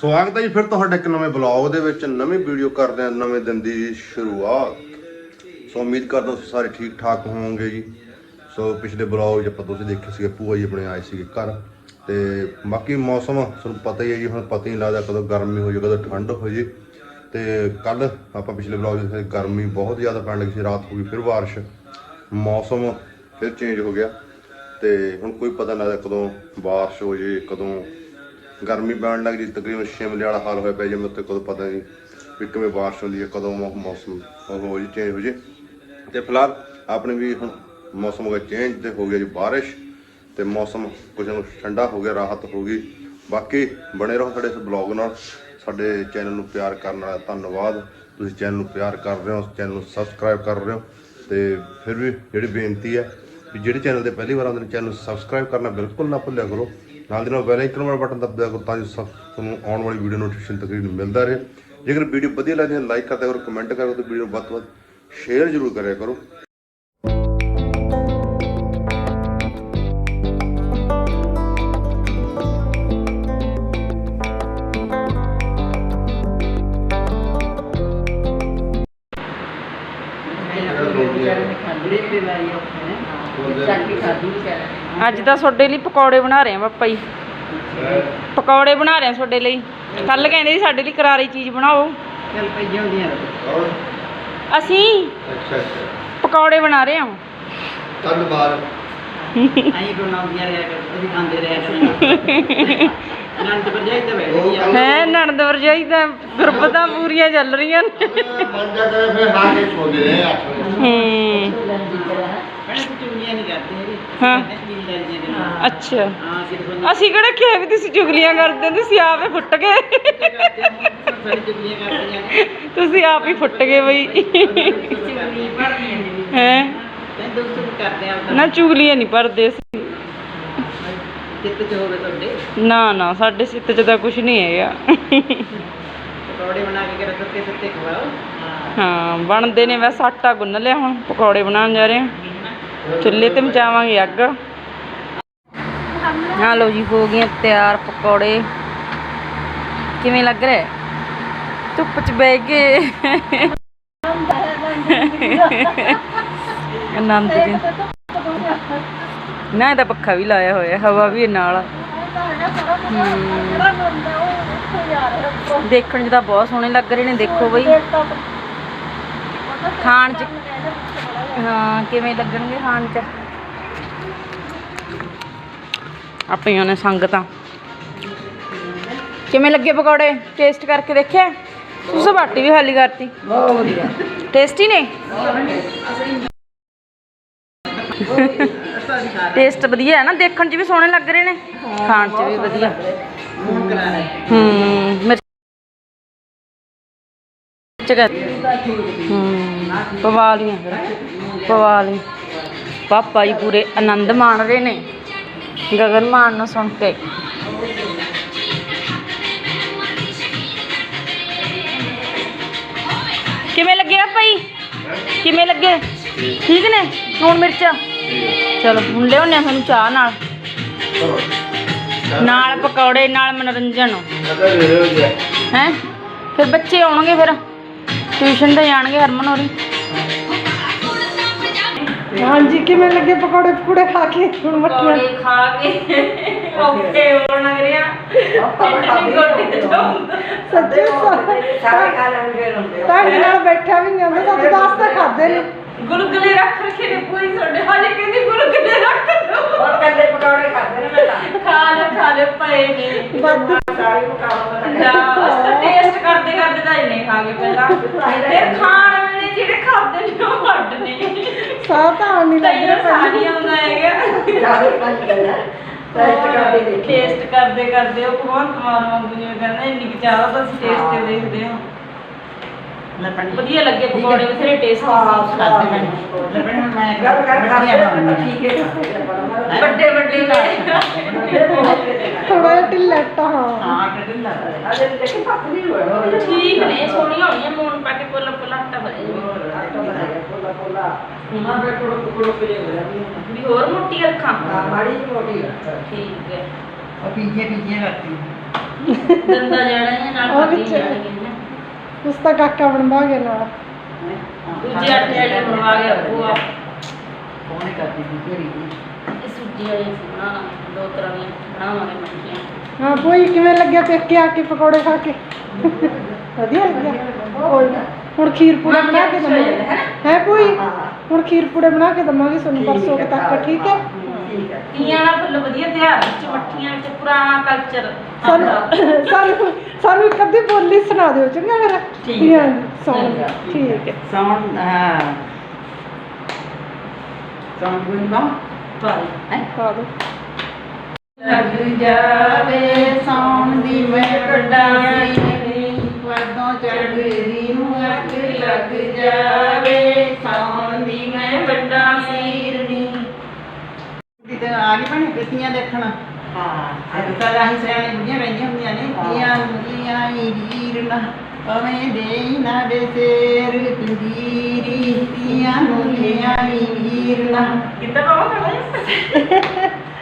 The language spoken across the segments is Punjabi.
ਸਵਾਗਤ ਹੈ ਜੀ ਫਿਰ ਤੁਹਾਡੇ ਇੱਕ ਨਵੇਂ ਬਲੌਗ ਦੇ ਵਿੱਚ। ਨਵੀਂ ਵੀਡੀਓ ਕਰਦੇ ਹਾਂ, ਨਵੇਂ ਦਿਨ ਦੀ ਸ਼ੁਰੂਆਤ। ਸੋ ਉਮੀਦ ਕਰਦਾ ਤੁਸੀਂ ਸਾਰੇ ਠੀਕ ਠਾਕ ਹੋਵੋਗੇ ਜੀ। ਸੋ ਪਿਛਲੇ ਬਲੌਗ 'ਚ ਆਪਾਂ ਤੁਸੀਂ ਦੇਖੇ ਸੀਗੇ, ਭੂਆ ਜੀ ਆਪਣੇ ਆਏ ਸੀਗੇ ਘਰ। ਤੇ ਬਾਕੀ ਮੌਸਮ ਤੁਹਾਨੂੰ ਪਤਾ ਹੀ ਹੈ ਜੀ, ਹੁਣ ਪਤਾ ਹੀ ਨਹੀਂ ਲੱਗਦਾ ਕਦੋਂ ਗਰਮੀ ਹੋ ਜਾਏ ਕਦੋਂ ਠੰਡ ਹੋ ਜਾਏ ਤੇ ਕੱਲ ਆਪਾਂ ਪਿਛਲੇ ਬਲੌਗ 'ਚ ਗਰਮੀ ਬਹੁਤ ਜ਼ਿਆਦਾ ਪੈਣ ਲੱਗੀ ਸੀ, ਰਾਤ ਹੋ ਗਈ ਫਿਰ ਬਾਰਿਸ਼। ਮੌਸਮ ਫਿਰ ਚੇਂਜ ਹੋ ਗਿਆ। ਤੇ ਹੁਣ ਕੋਈ ਪਤਾ ਨਹੀਂ ਲੱਗਦਾ ਕਦੋਂ ਬਾਰਿਸ਼ ਹੋ ਜੇ, ਕਦੋਂ ਗਰਮੀ ਪੈਣ ਲੱਗ ਜੀ ਤਕਰੀਬਨ ਸ਼ਿਮਲੇ ਵਾਲਾ ਹਾਲ ਹੋਇਆ ਪਿਆ ਜੇ, ਮੈਨੂੰ ਤੇ ਕਦੋਂ ਪਤਾ ਨਹੀਂ ਵੀ ਕਿਵੇਂ ਬਾਰਿਸ਼ ਹੁੰਦੀ ਹੈ, ਕਦੋਂ ਮੌਸਮ ਉਹ ਹੋ ਜੀ ਚੇਂਜ ਹੋ ਜੇ। ਤੇ ਫਿਲਹਾਲ ਆਪਣੇ ਵੀ ਹੁਣ ਮੌਸਮ ਹੋ ਗਿਆ ਚੇਂਜ ਤੇ ਹੋ ਗਿਆ ਜੀ ਬਾਰਿਸ਼ ਤੇ ਮੌਸਮ ਕੁਝ ਨੂੰ ਠੰਡਾ ਹੋ ਗਿਆ, ਰਾਹਤ ਹੋ ਗਈ। ਬਾਕੀ ਬਣੇ ਰਹੋ ਸਾਡੇ ਇਸ ਬਲੌਗ ਨਾਲ, ਸਾਡੇ ਚੈਨਲ ਨੂੰ ਪਿਆਰ ਕਰਨ ਵਾਲਾ ਧੰਨਵਾਦ। ਤੁਸੀਂ ਚੈਨਲ ਨੂੰ ਪਿਆਰ ਕਰ ਰਹੇ ਹੋ, ਚੈਨਲ ਨੂੰ ਸਬਸਕ੍ਰਾਈਬ ਕਰ ਰਹੇ ਹੋ ਤੇ ਫਿਰ ਵੀ ਜਿਹੜੀ ਬੇਨਤੀ ਹੈ ਵੀ ਜਿਹੜੇ ਚੈਨਲ ਤੇ ਪਹਿਲੀ ਵਾਰ ਆਉਂਦੇ ਨੇ, ਚੈਨਲ ਨੂੰ ਸਬਸਕ੍ਰਾਈਬ ਕਰਨਾ ਬਿਲਕੁਲ ਨਾ ਭੁੱਲਿਆ ਕਰੋ। ਨਾਲ ਦੀ ਨਾਲ ਬੈਲ ਆਈਕਨ ਵਾਲਾ ਬਟਨ ਦਬਾ ਦਿਆ ਕਰੋ ਤਾਂ ਜੋ ਸਭ ਤੁਹਾਨੂੰ ਆਉਣ ਵਾਲੀ ਵੀਡੀਓ ਨੋਟੀਫਿਕੇਸ਼ਨ ਤਕਰੀਬਨ ਮਿਲਦਾ ਰਹੇ। ਜੇਕਰ ਵੀਡੀਓ ਵਧੀਆ ਲੱਗਦੀ ਹੈ ਲਾਈਕ ਕਰਦਿਆ ਕਰੋ ਕਮੈਂਟ ਕਰੋ ਤੇ ਵੀਡੀਓ ਵੱਧ ਤੋਂ ਵੱਧ ਸ਼ੇਅਰ ਜ਼ਰੂਰ ਕਰਿਆ ਕਰੋ। ਅੱਜ ਤਾਂ ਤੁਹਾਡੇ ਲਈ ਪਕੌੜੇ ਬਣਾ ਰਹੇ ਆ ਪਾਪਾ ਜੀ। ਪਕੌੜੇ ਬਣਾ ਰਹੇ ਆ ਤੁਹਾਡੇ ਲਈ। ਕੱਲ ਕਹਿੰਦੇ ਸੀ ਸਾਡੇ ਲਈ ਕਰਾਰੀ ਚੀਜ਼ ਬਣਾਓ। ਚੱਲ ਪਈਆਂ ਹੁੰਦੀਆਂ ਅਸੀਂ ਅੱਛਾ ਅੱਛਾ। ਪਕੌੜੇ ਬਣਾ ਰਹੇ ਹਾਂ ਧੰਨਵਾਦ। ਆਈ ਬਣਾਉਂਦੀਆਂ ਰਿਹਾ ਕਰ ਅਸੀਂ ਖਾਂਦੇ ਰਿਹਾ ਕਰਾਂਗੇ ਨੰਦ ਵਰਜਾਈ ਤਾਂ ਬੈਠੀ ਆ। ਹੈ ਨਣਦ ਵਰਜਾਈ ਦਾ ਗੁਰਬਤਾਂ ਪੂਰੀਆਂ ਚੱਲ ਰਹੀਆਂ ਨੇ। ਮਨ ਜਾ ਕਰੇ ਫਿਰ ਹਾਂ ਕੇ ਛੋਦੇ ਨੇ ਅੱਠ ਹੂੰ। ਪਹਿਲਾਂ ਤਾਂ ਚੁਗਲੀਆਂ ਨਹੀਂ ਕਰਦੇ ਹੈਗੇ। ਹਾਂ। ਕੀ ਲੈਣੀਆਂ ਗੱਲਾਂ ਅੱਛਾ। ਹਾਂ ਸਿਰਫ ਅਸੀਂ ਕਿਹੜਾ ਕਿਹਾ ਵੀ ਤੁਸੀਂ ਚੁਗਲੀਆਂ ਕਰਦੇ ਹੋ ਤੁਸੀਂ ਆਪੇ ਫੁੱਟ ਗਏ। ਸਾਡੀ ਚੁਗਲੀਆਂ ਕਰਦੀਆਂ ਨੇ ਤੁਸੀਂ ਆਪ ਹੀ ਫੁੱਟ ਗਏ ਬਈ। ਚੁਗਲੀ ਨੇ। ਹੈ? ਤੇ ਨੂੰ ਕਰਦੇ ਆ ਨਾ ਚੁਗਲੀਆਂ ਨਹੀਂ ਭਰਦੇ ਹੋਵੇ ਤੁਹਾਡੇ? ਨਾ ਨਾ ਸਾਡੇ ਸਿੱਤ 'ਚ ਤਾਂ ਕੁਝ ਨਹੀਂ ਹੈਗਾ। ਪਕੌੜੇ ਬਣਾ ਕੇ ਕਰ ਸੱਤੇ ਸੱਤੇ ਖਵਾਓ? ਹਾਂ ਬਣਦੇ ਨੇ ਵੈਸੇ ਆਟਾ ਗੁੰਨ ਲਿਆ ਹੁਣ ਪਕੌੜੇ ਬਣਾਉਣ ਜਾ ਰਹੇ ਹਾਂ। ਚੁੱਲ੍ਹੇ ਤੇ ਮਚਾਵਾਂਗੇ ਅੱਗ। ਹਾਂ ਲੋ ਜੀ ਹੋ ਗਈਆਂ ਤਿਆਰ ਪਕੌੜੇ। ਕਿਵੇਂ ਲੱਗ ਰਿਹਾ? ਧੁੱਪ 'ਚ ਬਹਿ ਕੇ ਆਨੰਦ ਜੀ ਨਾ ਇਹਦਾ ਪੱਖਾ ਵੀ ਲਾਇਆ ਹੋਇਆ ਹਵਾ ਵੀ ਨਾਲ। ਦੇਖਣ 'ਚ ਤਾਂ ਬਹੁਤ ਸੋਹਣੇ ਲੱਗ ਰਹੇ ਨੇ ਦੇਖੋ ਬਈ। ਖਾਣ 'ਚ ਹਾਂ ਕਿਵੇਂ ਲੱਗਣਗੇ ਖਾਣ 'ਚ? ਆਪਣੀਆਂ ਨੇ ਸੰਗਤਾਂ। ਕਿਵੇਂ ਲੱਗੇ ਪਕੌੜੇ? ਟੇਸਟ ਕਰਕੇ ਦੇਖਿਆ? ਤੁਸੀਂ ਬਾਟੀ ਵੀ ਖਾਲੀ ਕਰਤੀ। ਬਹੁਤ ਵਧੀਆ। ਟੇਸਟੀ ਨੇ? ਟੇਸਟ ਵਧੀਆ ਹੈ ਨਾ, ਦੇਖਣ 'ਚ ਵੀ ਸੋਹਣੇ ਲੱਗ ਰਹੇ ਨੇ। ਖਾਣ 'ਚ ਵੀ ਵਧੀਆ। ਮੂੰਹ ਕਰਾ ਰਹੇ ਹੂੰ ਮਿਰਚ ਹੂੰ, ਪਵਾ ਲਈਆਂ ਫਿਰ, ਪਵਾ ਲਈ ਪਾਪਾ ਜੀ ਪੂਰੇ ਆਨੰਦ ਮਾਣ ਰਹੇ ਨੇ। ਗਗਨ ਮਾਨ ਨੂੰ ਸੁਣ ਕੇ। ਕਿਵੇਂ ਲੱਗੇ ਭਾਈ ਕਿਵੇਂ ਲੱਗੇ? ਠੀਕ ਨੇ? ਲੂਣ ਮਿਰਚ? ਚਲੋ ਹੁਣ ਲਿਆਉਂਦੇ ਹਾਂ ਤੁਹਾਨੂੰ ਚਾਹ ਨਾਲ। ਨਾਲ ਪਕੌੜੇ ਨਾਲ ਮਨੋਰੰਜਨ। ਹੈ? ਫਿਰ ਬੱਚੇ ਆਉਣਗੇ ਫਿਰ। ਟਿਊਸ਼ਨ ਤੇ ਜਾਣਗੇ ਹਰਮਨ ਹੋਰੀ। ਹਾਂਜੀ ਕਿਵੇਂ ਲੱਗੇ ਪਕੌੜੇ ਪਕੌੜੇ ਖਾ ਕੇ? ਹੁਣ ਮੱਠੀਆਂ। ਪਕੌੜੇ ਖਾ ਕੇ। ਓਕੇ ਹੋਣ ਲੱਗ ਰਿਹਾ ਸੱਚੇ ਸਾਰੇ ਖਾ ਲੈਣਗੇ ਤੁਹਾਡੇ ਨਾਲ ਬੈਠਾ ਵੀ ਨਹੀਂ ਹੁੰਦਾ ਸੱਚ ਦੱਸ ਤਾਂ ਖਾਦੇ ਨੇ। ਗੁਲਗੁਲੇ ਰੱਖ ਰੱਖੇ ਨੇ ਪੂਰੀ ਤੁਹਾਡੇ। ਹਾਲੇ ਕਹਿੰਦੀ ਗੁਲਗੁਲੇ ਰੱਖ ਦੋ। ਔਰ ਕੱਲੇ ਪਕੌੜੇ ਖਾਦੇ ਨੇ ਮੈਂ ਤਾਂ। ਖਾ ਲੈ ਖਾ ਲੈ ਪਏ ਨੇ। ਵੱਧ। ਸਾਰੀ ਨੂੰ। ਕੰਮ ਜਾ ਟੇਸਟ ਕਰਦੇ ਕਰਦੇ ਤਾਂ ਇਹਨੇ ਖਾ ਕੇ ਪਹਿਲਾਂ। ਫਿਰ ਖਾਣ ਵੇਲੇ ਜਿਹੜੇ ਖਾਦੇ ਨੇ ਉਹ ਵੱਡ ਨੇ। ਸਾਹ ਤਾਂ ਆਉਣ ਨਹੀਂ ਲੱਗ ਰਿਹਾ ਸਾਰੀ ਆਉਂਦਾ ਹੈਗਾ ਜ਼ਿਆਦਾ ਪੰਜ ਕਰਨਾ ਟੈਸਟ ਕਰਦੇ ਦੇਖੀ। ਟੇਸਟ ਕਰਦੇ ਕਰਦੇ ਉਹ ਭਗਵੰਤ ਮਾਨ ਵਾਂਗੂ ਜਿਵੇਂ ਕਹਿੰਦਾ ਇੰਨੀ ਕੁ ਚਾਹ ਤਾਂ ਟੇਸਟ ਤੇ ਦੇਖਦੇ ਹਾਂ। ਲੈ ਵਧੀਆ ਲੱਗੇ ਪਕੌੜੇ ਬਥੇਰੇ ਟੇਸਟੀ ਖਾਦੇ ਮੈਂ ਲੈ ਪਾਣੀ ਹੁਣ ਮੈਂ ਗੱਲ ਕਰ ਵਧੀਆ ਠੀਕ ਹੈ। ਵੱਡੇ ਵੱਡੇ ਨੇ ਥੋੜਾ ਜਿਹਾ ਢਿੱਲਟ ਹਾਂ। ਹਾਂ ਕਿਹਦੇ ਲੱਗਦਾ ਅਜੇ ਦੇਖੀ ਪੱਕ ਨਹੀਂ ਹੋਇਆ। ਠੀਕ ਨੇ ਸੋਹਣੀਆਂ ਹੋਣੀਆਂ ਮੂਨ ਪਾ ਕੇ ਪੁੱਲ ਪੁੱਲ ਆਟਾ ਬਣੇ ਕੋਲਾ ਕੋਲਾ ਮਾਂ ਬੇ ਕੋਲ ਕੋਲ ਪੇ ਹੋਇਆ ਵੀ ਹੋਰ ਮੋਟੀ ਰੱਖਾਂ ਮਾੜੀ ਮੋਟੀ ਠੀਕ ਹੈ। ਉਹ ਪੀਜੇ ਪੀਜੇ ਕਰਤੀ ਦੰਦਾ ਜਿਹੜਾ ਨਾਲ ਉਹ ਖਾਧੀ ਵਿੱਚ- ਜਾਣਗੀਆਂ। ਨਾ। ਉਸ ਦਾ ਕਾਕਾ ਬਣਵਾ ਗਿਆ ਨਾਲ। ਦੂਜੇ ਆਟੇ ਵਾਲੇ ਬਣਵਾ ਗਿਆ ਉਹ ਆ। ਕੌਣ ਕਰਦੀ ਸੀ ਦੀ ਇਹ ਸੂਜੀ ਵਾਲੀ ਬਣਾ ਦੋ ਤਰ੍ਹਾਂ ਦੀਆਂ ਬਣਾਵਾਂਗੇ ਮੱਠੀਆਂ ਹਾਂ ਕੋਈ ਕਿਵੇਂ ਲੱਗਿਆ ਪੇਕੇ ਆ ਕੇ ਪਕੌੜੇ ਖਾ ਕੇ? ਵਧੀਆ ਲੱਗਿਆ। ਕੋਈ ਨਾ। ਹੁਣ ਖੀਰ ਪੂੜੇ ਬਣਾ ਕੇ ਦਵਾਂਗੇ। ਹੈ ਕੋਈ ਹੁਣ ਖੀਰ ਪੂੜੇ ਬਣਾ ਕੇ ਦਵਾਂਗੇ ਤੁਹਾਨੂੰ ਪਰਸੋਂ ਤੱਕ ਠੀਕ ਹੈ? ਠੀਕ ਹੈ। ਤੀਆਂ ਦਾ ਫੁੱਲ ਵਧੀਆ ਤਿਉਹਾਰ ਵਿੱਚ ਮੱਠੀਆਂ ਵਿੱਚ ਪੁਰਾਣਾ ਕਲਚਰ ਸਾਨੂੰ ਸਾਨੂੰ ਸਾਨੂੰ ਇੱਕ ਅੱਧੀ ਬੋਲੀ ਸੁਣਾ ਦਿਓ ਚੰਗਾ ਫਿਰ। ਠੀਕ ਹੈ। ਸੌਣ। ਠੀਕ ਹੈ। ਸਾਉਣ ਹਾਂ। ਸਾਉਣ ਗੁੰਗਾ ਭਾਈ ਪਾ ਦਿਓ। ਲੱਗ ਜਾਵੇ ਸਾਉਣ ਦੀ ਮੈਂ ਵੱਡਾਈ ਪਰਦੋਂ ਚੜ੍ਹਦੀ ਨੂੰ ਅੱਗ ਲੱਗ ਜਾਵੇ ਸਾਉਣ ਦੀ ਮੈਂ ਵੱਡਾ ਸੀਰਨੀ। ਦੀ ਤੇ ਆ ਗਈ ਬਣੀ ਕਿਤੀਆਂ ਦੇਖਣਾ? ਹਾਂ ਅੱਜ ਤਾਂ ਰਾਹੀਂ ਸਿਆਣੇ ਬੁੱਢੀਆਂ ਰਹਿੰਦੀਆਂ ਹੁੰਦੀਆਂ ਨੇ ਤੀਆਂ ਮੁੰਡੀਆਂ ਈ ਵੀਰਨਾ ਪਵੇਂ ਦੇ ਨਾ ਦੇ ਤੇਰ ਤੰਦੀਰੀ ਤੀਆਂ ਮੁੰਡੀਆਂ ਈ ਵੀਰਨਾ ਕਿੱਦਾਂ ਪਾਵਾਂ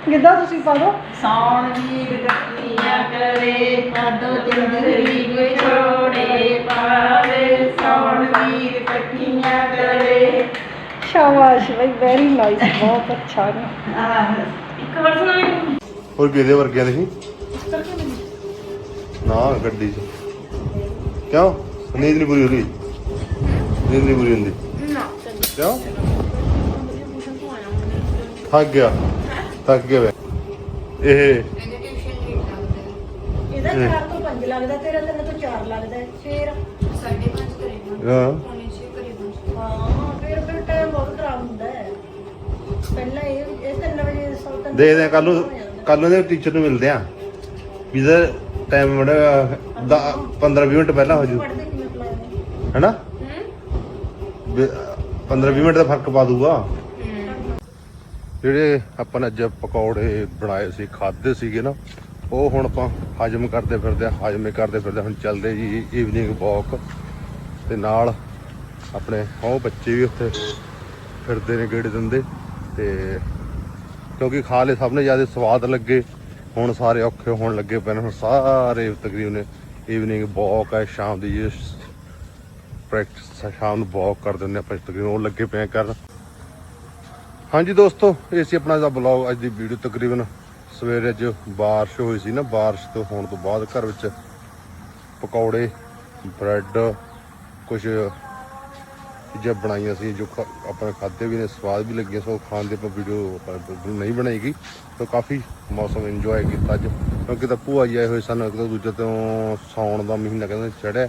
ਗਿੱਧਾ ਤੁਸੀਂ ਪਾ ਦਿਓ ਸੌਣ ਵੀਰ ਗੱਤੀਆਂ ਕਰੇ ਕਾਦੋ ਚੰਦਰੀ ਵਿਛੋੜੇ ਪਾਵੇ ਸੌਣ ਵੀਰ ਇਕੱਠੀਆਂ ਕਰੇ ਸ਼ਾਬਾਸ਼ ਬਈ ਵੈਰੀ ਨਾਈਸ ਬਹੁਤ ਅੱਛਾ ਨੇ ਆਹ ਇੱਕ ਵਾਰ ਸੁਣਾਈ ਹੋਰ ਕਿਹਦੇ ਵਰਗਿਆਂ ਦੇ ਸੀ ਨਾ ਗੱਡੀ 'ਚ। ਕਿਉਂ? ਨੀਂਦ ਨਹੀਂ ਪੂਰੀ ਹੋ ਰਹੀ ਨੀਂਦ ਨਹੀਂ ਪੂਰੀ ਹੁੰਦੀ? ਕਿਉਂ? ਥੱਕ ਗਿਆ। ਥੱਕ ਗਿਆ ਵੇ। ਇਹ ਇਹਦਾ 4 ਤੋਂ 5 ਲੱਗਦਾ ਤੇਰਾ ਤਿੰਨ ਤੋਂ 4 ਲੱਗਦਾ ਫੇਰ? ਹਾਂ। ਹਾਂ ਫਿਰ ਫਿਰ ਟਾਈਮ ਬਹੁਤ ਖਰਾਬ ਹੁੰਦਾ ਹੈ। ਪਹਿਲਾਂ ਇਹ ਇਹ 3 ਵਜੇ ਸੌਤਨ ਦੇਖਦੇ ਆ ਕੱਲ ਨੂੰ ਕੱਲ ਨੂੰ ਦੇ ਟੀਚਰ ਨੂੰ ਮਿਲਦੇ ਆ ਵੀ ਦਾ ਟਾਈਮ ਮੜਾ 15 20 ਮਿੰਟ ਪਹਿਲਾਂ ਹੋ ਜੂ। ਹੈਨਾ? 15 20 ਮਿੰਟ ਦਾ ਫ਼ਰਕ ਪਾ ਦੂਗਾ ਜਿਹੜੇ ਆਪਾਂ ਨੇ ਅੱਜ ਪਕੌੜੇ ਬਣਾਏ ਸੀ ਖਾਦੇ ਸੀਗੇ ਨਾ ਉਹ ਹੁਣ ਆਪਾਂ ਹਜਮ ਕਰਦੇ ਫਿਰਦੇ ਆ ਹਜਮੇ ਕਰਦੇ ਫਿਰਦੇ ਹੁਣ ਚੱਲਦੇ ਜੀ ਈਵਨਿੰਗ ਵਾਕ ਤੇ ਨਾਲ ਆਪਣੇ ਉਹ ਬੱਚੇ ਵੀ ਉੱਥੇ ਫਿਰਦੇ ਨੇ ਗੇੜੇ ਦਿੰਦੇ ਤੇ ਕਿਉਂਕਿ ਖਾ ਲਏ ਸਭ ਨੇ, ਜ਼ਿਆਦਾ ਸਵਾਦ ਲੱਗੇ, ਹੁਣ ਸਾਰੇ ਔਖੇ ਹੋਣ ਲੱਗੇ ਪਏ ਨੇ, ਹੁਣ ਸਾਰੇ ਤਕਰੀਬਨ ਈਵਨਿੰਗ ਵਾਕ ਹੈ, ਸ਼ਾਮ ਦੀ ਜੀ ਪ੍ਰੈਕਟਿਸ ਸ਼ਾਮ ਨੂੰ ਵਾਕ ਕਰ ਦਿੰਦੇ ਆਪਾਂ, ਤਕਰੀਬਨ ਉਹ ਲੱਗੇ ਪਏ ਆ ਕਰਨ ਹਾਂਜੀ ਦੋਸਤੋ, ਇਹ ਸੀ ਆਪਣਾ ਦਾ ਬਲੌਗ ਅੱਜ ਦੀ ਵੀਡੀਓ ਤਕਰੀਬਨ ਸਵੇਰੇ ਅੱਜ ਬਾਰਿਸ਼ ਹੋਈ ਸੀ ਨਾ, ਬਾਰਿਸ਼ ਤੋਂ ਹੋਣ ਤੋਂ ਬਾਅਦ ਘਰ ਵਿੱਚ ਪਕੌੜੇ, ਬ੍ਰੈਡ ਕੁਝ ਚੀਜ਼ਾਂ ਬਣਾਈਆਂ ਸੀ, ਜੋ ਖਾ- ਆਪਾਂ ਖਾਦੇ ਵੀ ਨੇ, ਸਵਾਦ ਵੀ ਲੱਗੀਆਂ ਸੋ ਖਾਣ ਦੀ ਆਪਾਂ ਵੀਡੀਓ ਆਪਾਂ ਬਿਲਕੁਲ ਨਹੀਂ ਬਣਾਈਗੀ ਗਈ। ਕਾਫੀ ਮੌਸਮ ਇੰਜੋਏ ਕੀਤਾ ਅੱਜ। ਕਿਉਂਕਿ ਤਾਂ ਭੂਆ ਜੀ ਆਏ ਹੋਏ ਸਨ, ਇੱਕ ਤਾਂ ਦੂਜੇ ਤੋਂ ਸਾਉਣ ਦਾ ਮਹੀਨਾ ਕਹਿੰਦੇ ਚੜਿਆ।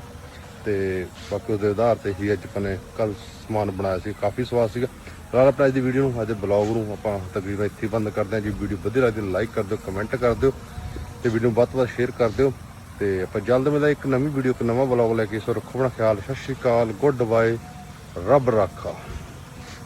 ਤੇ ਬਾਕੀ ਉਹਦੇ ਆਧਾਰ ਤੇ ਹੀ ਅੱਜ ਆਪਾਂ ਨੇ ਕੱਲ ਸਮਾਨ ਬਣਾਇਆ ਸੀ, ਕਾਫੀ ਸਵਾਦ ਸੀਗਾ। ਨਾਲ ਪ੍ਰਾਈਜ਼ ਦੀ ਵੀਡੀਓ ਨੂੰ, ਅੱਜ ਬਲੌਗ ਨੂੰ ਆਪਾਂ ਤਕਰੀਬਨ ਇੱਥੇ ਹੀ ਬੰਦ ਕਰਦੇ ਹਾਂ। ਜੀ ਵੀਡੀਓ ਵਧੀਆ ਲੱਗਦੀ ਲਾਈਕ ਕਰ ਦਿਓ ਕਮੈਂਟ ਕਰ ਦਿਓ ਤੇ ਵੀਡੀਓ ਨੂੰ ਵੱਧ ਤੋਂ ਵੱਧ ਸ਼ੇਅਰ ਕਰ ਦਿਓ। ਤੇ ਆਪਾਂ ਜਲਦ ਮਿਲਦੇ ਇੱਕ ਨਵੀਂ ਵੀਡੀਓ ਇੱਕ ਨਵਾਂ ਬਲੌਗ ਲੈ ਕੇ। ਸੋ ਰੱਖੋ ਆਪਣਾ ਖਿਆਲ। ਸਤਿ ਸ਼੍ਰੀ ਅਕਾਲ ਗੁੱਡ ਬਾਏ ਰੱਬ ਰਾਖਾ